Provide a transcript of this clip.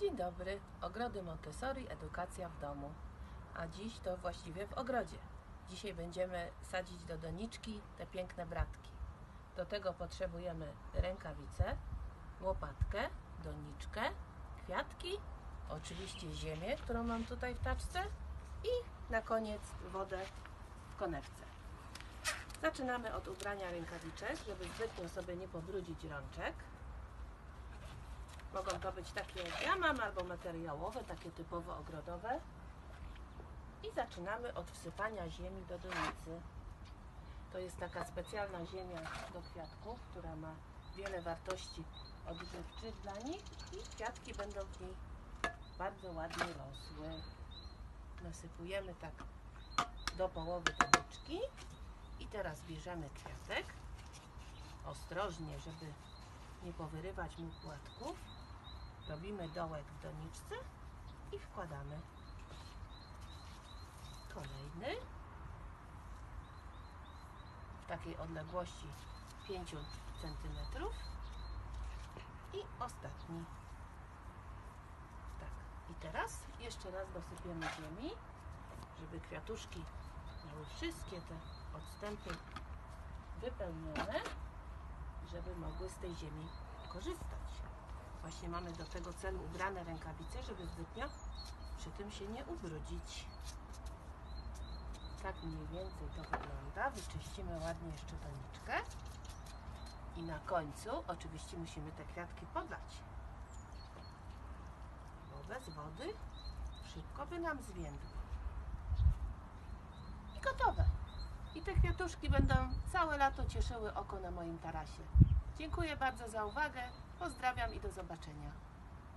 Dzień dobry, Ogrody Montessori, edukacja w domu. A dziś to właściwie w ogrodzie. Dzisiaj będziemy sadzić do doniczki te piękne bratki. Do tego potrzebujemy rękawice, łopatkę, doniczkę, kwiatki, oczywiście ziemię, którą mam tutaj w taczce i na koniec wodę w konewce. Zaczynamy od ubrania rękawiczek, żeby zbytnio sobie nie pobrudzić rączek. Mogą to być takie jak ja mam, albo materiałowe, takie typowo ogrodowe. I zaczynamy od wsypania ziemi do donicy. To jest taka specjalna ziemia do kwiatków, która ma wiele wartości odżywczych dla nich i kwiatki będą w niej bardzo ładnie rosły. Nasypujemy tak do połowy doniczki i teraz bierzemy kwiatek ostrożnie, żeby nie powyrywać mu płatków. Robimy dołek w doniczce i wkładamy kolejny w takiej odległości 5 cm i ostatni. Tak. I teraz jeszcze raz dosypiemy ziemi, żeby kwiatuszki miały wszystkie te odstępy wypełnione, żeby mogły z tej ziemi korzystać. Właśnie mamy do tego celu ubrane rękawice, żeby zbytnio przy tym się nie ubrudzić. Tak mniej więcej to wygląda. Wyczyścimy ładnie jeszcze doniczkę. I na końcu oczywiście musimy te kwiatki podlać. Bo bez wody szybko by nam zwiędły. I gotowe. I te kwiatuszki będą całe lato cieszyły oko na moim tarasie. Dziękuję bardzo za uwagę. Pozdrawiam i do zobaczenia.